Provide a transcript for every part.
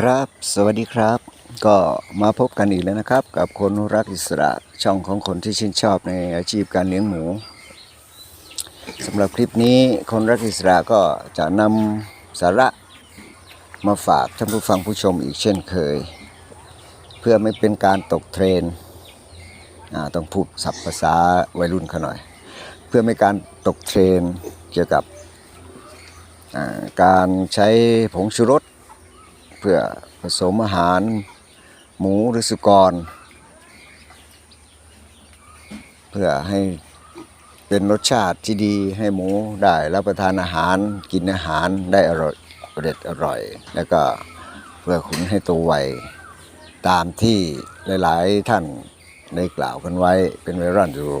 ครับ สวัสดีครับ ก็มาพบกันอีกแล้วนะครับ กับคนรักอิสระช่องของคนที่ชื่นชอบในอาชีพการเลี้ยงหมูสำหรับคลิปนี้คนรักอิสระก็จะนำสาระมาฝากท่านผู้ฟังผู้ชมอีกเช่นเคย เพื่อไม่เป็นการตกเทรนต้องพูดศัพท์ภาษาวัยรุ่นเขาหน่อย เพื่อไม่การตกเทรนเกี่ยวกับการใช้ผงชูรส เพื่อผสมอาหารหมูหรือสุกร เพื่อให้เป็นรสชาติที่ดีให้หมูได้รับประทานอาหารกินอาหารได้อร่อยเด็ดอร่อย แล้วก็เพื่อขุนให้โตวไวตามที่หลาย ๆ ท่านได้กล่าวกันไว้เป็นไวรัลอยู่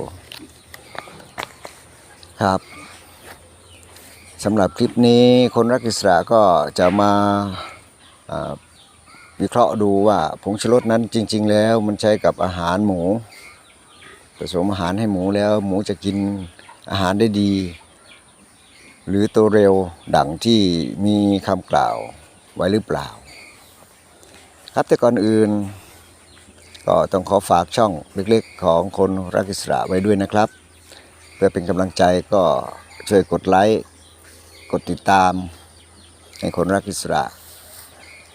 ครับสำหรับคลิปนี้คนรักอิสระก็จะมา วิเคราะห์ดูว่าผงชูรสนั้นจริง ๆ แล้วมันใช้กับอาหารหมู ผสมอาหารให้หมูแล้วหมูจะกินอาหารได้ดี หรือโตเร็วดังที่มีคำกล่าวไว้หรือเปล่า ครับแต่ก่อนอื่น ก็ต้องขอฝากช่องเล็กๆ ของคนรักอิสระไว้ด้วยนะครับ เพื่อเป็นกำลังใจก็ช่วยกดไลค์ กดติดตามให้คนรักอิสระ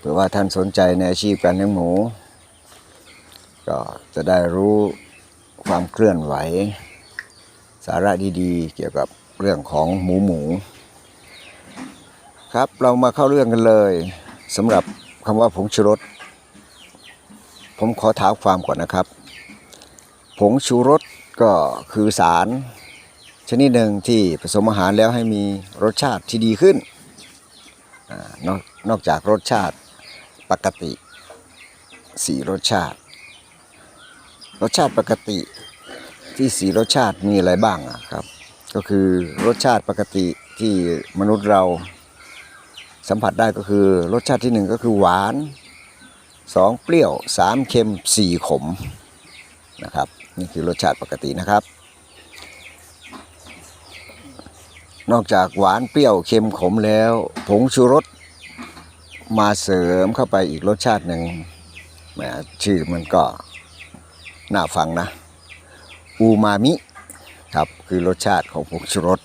ผื่อว่าท่านสนใจในอาชีพการเลี้ยงหมู ก็จะได้รู้ความเคลื่อนไหว สาระดีๆ เกี่ยวกับเรื่องของหมูหมู ครับเรามาเข้าเรื่องกันเลยสำหรับคำว่าผงชูรส ผมขอท้าความก่อนนะครับ ผงชูรสก็คือสาร ชนิดหนึ่งที่ผสมอาหารแล้วให้มีรสชาติที่ดีขึ้นอนอนอกจากรสชาติ ปกติสีรสชาติ รสชาติปกติที่สีรสชาติมีอะไรบ้างครับ ก็คือรสชาติปกติที่มนุษย์เราสัมผัสได้ก็คือรสชาติที่หนึ่งก็คือหวานสองเปรี้ยวสามเค็มสี่ขมนะครับนี่คือรสชาติปกตินะครับ นอกจากหวานเปรี้ยวเค็มขมแล้ว ผงชูรส มาเสริมเข้าไปอีกรสชาติหนึ่งแหมชื่อมันก็น่าฟังนะ อูมามิครับคือรสชาติของผงชูรส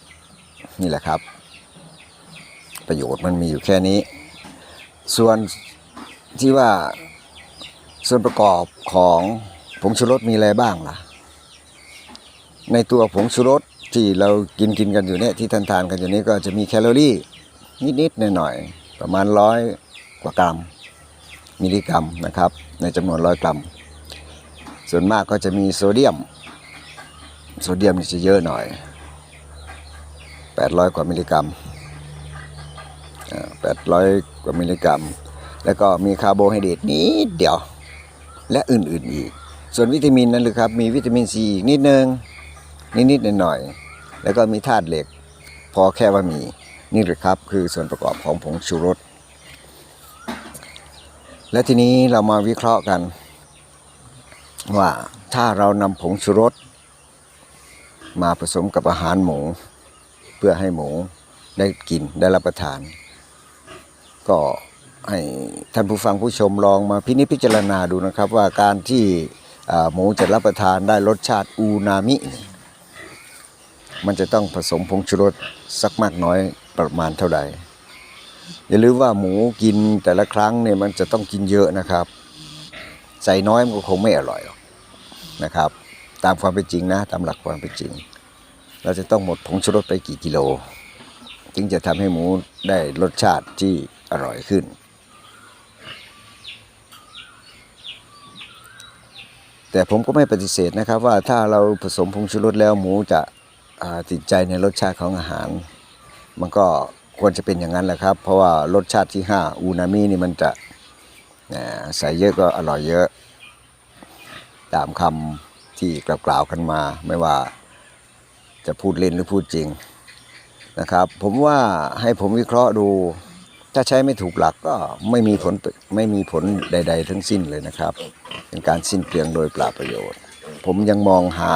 นี่แหละครับ ประโยชน์มันมีอยู่แค่นี้ ส่วนที่ว่าส่วนประกอบของผงชูรสมีอะไรบ้างล่ะ ในตัวผงชูรสที่เรากินกินกันอยู่เนี่ยที่ทานทานกันอยู่นี้ก็จะมีแคลอรี่นิดๆหน่อยๆประมาณร้อย กว่ากรัม มิลลิกรัมนะครับ ในจำนวนร้อยกรัม ส่วนมากก็จะมีโซเดียม โซเดียมนี่จะเยอะหน่อย 800 กว่ามิลลิกรัม800 กว่ามิลลิกรัม แล้วก็มีคาร์โบไฮเดรตนิดเดียว และอื่นๆอีก ส่วนวิตามินนั่นเลยครับมีวิตามินซีอีกนิดนึงนิดๆหน่อยๆแล้วก็มีธาตุเหล็ก พอแค่ว่ามีนี่เลยครับ คือส่วนประกอบของผงชูรส และทีนี้เรามาวิเคราะห์กัน ว่าถ้าเรานำผงชูรสมาผสมกับอาหารหมู เพื่อให้หมูได้กินได้รับประทาน ก็ให้ท่านผู้ฟังผู้ชมลองมาพินิจพิจารณาดูนะครับ ว่าการที่หมูจะรับประทานได้รสชาติอูนามิ มันจะต้องผสมผงชูรสสักมากน้อยประมาณเท่าใด อย่าลืมว่าหมูกินแต่ละครั้งเนี่ยมันจะต้องกินเยอะนะครับ ใส่น้อยมันก็คงไม่อร่อยหรอกนะครับ ตามความเป็นจริงนะ ตามหลักความเป็นจริง เราจะต้องหมดผงชูรสไปกี่กิโล จึงจะทำให้หมูได้รสชาติที่อร่อยขึ้นแต่ผมก็ไม่ปฏิเสธนะครับว่าถ้าเราผสมผงชูรสแล้วหมูจะติดใจในรสชาติของอาหาร มันก็ ควรจะเป็นอย่างนั้นแหละครับ เพราะว่ารสชาติที่ 5 อูนามินี่มันจะใส่เยอะก็อร่อยเยอะ ตามคำที่กล่าวๆกันมา ไม่ว่าจะพูดเล่นหรือพูดจริงนะครับ ผมว่าให้ผมวิเคราะห์ดู ถ้าใช้ไม่ถูกหลักก็ไม่มีผลไม่มีผลใด ๆ ทั้งสิ้นเลยนะครับ เป็นการสิ้นเปลืองโดยเปล่าประโยชน์ ผมยังมองหา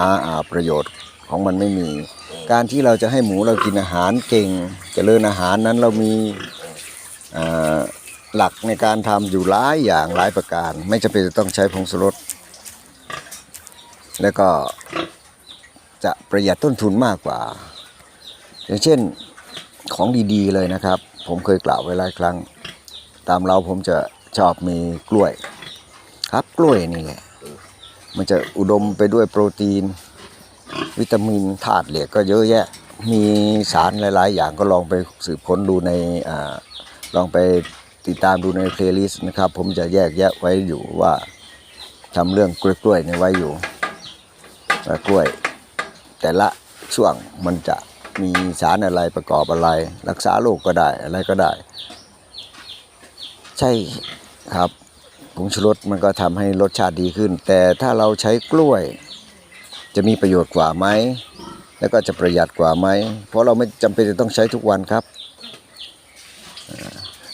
ประโยชน์ของมันไม่มี การที่เราจะให้หมูเรากินอาหารเก่งจเจริญอาหารนั้นเรามีหลักในการทำอยู่หลายอย่างหลายประการ ไม่จำเป็นจะต้องใช้ผงชูรสแล้วก็จะประหยัดต้นทุนมากกว่า อย่างเช่นของดีๆเลยนะครับ ผมเคยกล่าวไว้หลายครั้ง ตามเราผมจะชอบมีกล้วย ครับกล้วยนี่แหละมันจะอุดมไปด้วยโปรตีน วิตามินธาตุเหล็กก็เยอะแยะ มีสารหลาย ๆ อย่างก็ลองไปสืบค้นดูในอลองไปติดตามดูในเพลย์ลิสต์นะครับ ผมจะแยกแยะไว้อยู่ว่าทำเรื่องกล้วยๆในไว้อยู่ว่กล้วย แต่ละช่วงมันจะมีสารอะไรประกอบอะไร รักษาโรคก็ได้อะไรก็ได้ ใช่ครับผงชูรสมันก็ทำให้รสชาติดีขึ้น แต่ถ้าเราใช้กล้วย จะมีประโยชน์กว่าไหมแล้วก็จะประหยัดกว่าไหมเพราะเราไม่จำเป็นจะต้องใช้ทุกวันครับ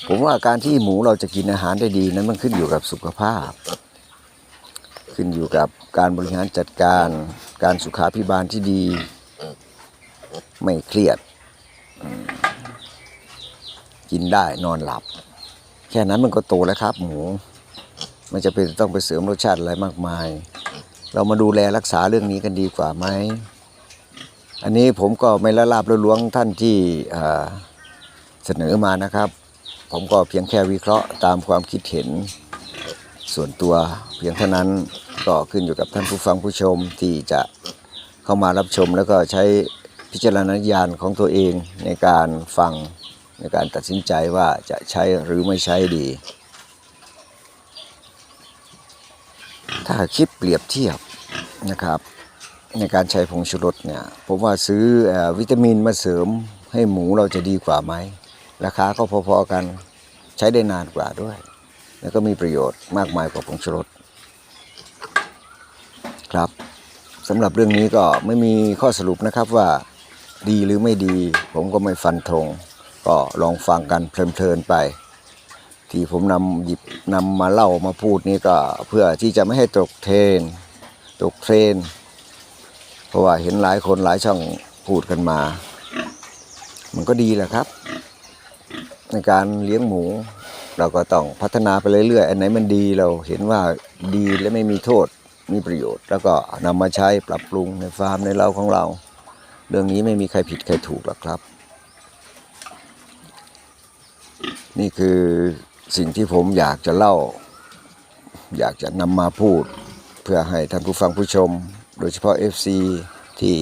ผมว่าการที่หมูเราจะกินอาหารได้ดีนั้นมันขึ้นอยู่กับสุขภาพ ขึ้นอยู่กับการบริหารจัดการการสุขาพิบาลที่ดี ไม่เครียด กินได้นอนหลับ แค่นั้นมันก็โตแล้วครับ หมูไม่จะเป็นต้องไปเสริมรสชาติอะไรมากมาย เรามาดูแลรักษาเรื่องนี้กันดีกว่าไหม อันนี้ผมก็ไม่ละลาบละล้วงท่านที่เสนอมานะครับ ผมก็เพียงแค่วิเคราะห์ตามความคิดเห็น ส่วนตัวเพียงเท่านั้นก็ขึ้นอยู่กับท่านผู้ฟังผู้ชมที่จะเข้ามารับชม แล้วก็ใช้พิจารณญาณของตัวเองในการฟังในการตัดสินใจว่าจะใช้หรือไม่ใช้ดี ถ้าคิดเปรียบเทียบนะครับ ในการใช้ผงชูรสเนี่ยผมว่าซื้ออวิตามินมาเสริมให้หมูเราจะดีกว่าไหม ราคาก็พอๆกันใช้ได้นานกว่าด้วย แล้วก็มีประโยชน์มากมายกว่าผงชูรสครับสำหรับเรื่องนี้ก็ไม่มีข้อสรุปนะครับว่าดีหรือไม่ดี ผมก็ไม่ฟันธงก็ลองฟังกันเพลินๆไป ที่ผมนำหยิบนำมาเล่ามาพูดนี่ก็เพื่อที่จะไม่ให้ตกเทรนตกเทรนเพราะว่าเห็นหลายคนหลายช่องพูดกันมา มันก็ดีแหละครับ ในการเลี้ยงหมู เราก็ต้องพัฒนาไปเรื่อยๆ อันไหนมันดีเราเห็นว่าดีและไม่มีโทษมีประโยชน์ แล้วก็นำมาใช้ปรับปรุงในฟาร์มในเราของเรา เรื่องนี้ไม่มีใครผิดใครถูกหรอกครับ นี่คือ สิ่งที่ผมอยากจะเล่า อยากจะนำมาพูด เพื่อให้ท่านผู้ฟังผู้ชม โดยเฉพาะ FC ที่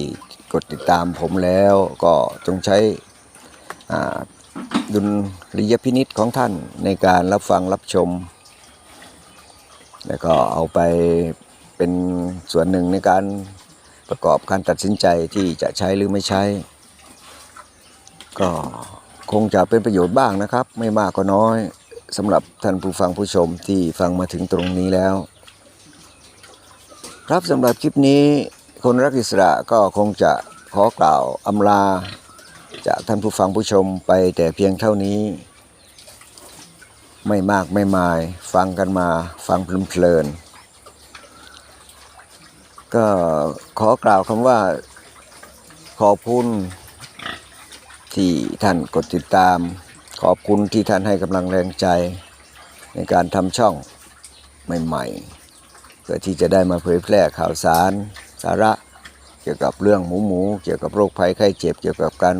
กดติดตามผมแล้วก็จงใช้ดุลยพินิษของท่านในการรับฟังรับชม แล้วก็เอาไปเป็นส่วนหนึ่งในการประกอบการตัดสินใจที่จะใช้หรือไม่ใช้ ก็คงจะเป็นประโยชน์บ้างนะครับ ไม่มากก็น้อย สำหรับท่านผู้ฟังผู้ชมที่ฟังมาถึงตรงนี้แล้ว ครับสำหรับคลิปนี้คนรักอิสระก็คงจะขอกล่าวอำลา จากท่านผู้ฟังผู้ชมไปแต่เพียงเท่านี้ ไม่มากไม่มาย ฟังกันมาฟังเพลินๆก็ขอกล่าวคำว่า ขอบคุณที่ท่านกดติดตาม ขอบคุณที่ท่านให้กำลังแรงใจในการทำช่องใหม่ๆ เพื่อที่จะได้มาเผยแพร่ข่าวสาร สาระเกี่ยวกับเรื่องหมูหมู เกี่ยวกับโรคภัยไข้เจ็บ เกี่ยวกับการ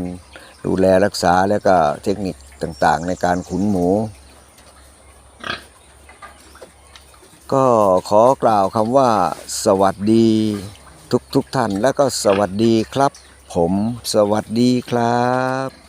ดูแลรักษาแล้วก็เทคนิคต่างๆ ในการขุนหมู ก็ขอกล่าวคำว่า สวัสดีทุกๆทท่าน และก็สวัสดีครับ ผมสวัสดีครับ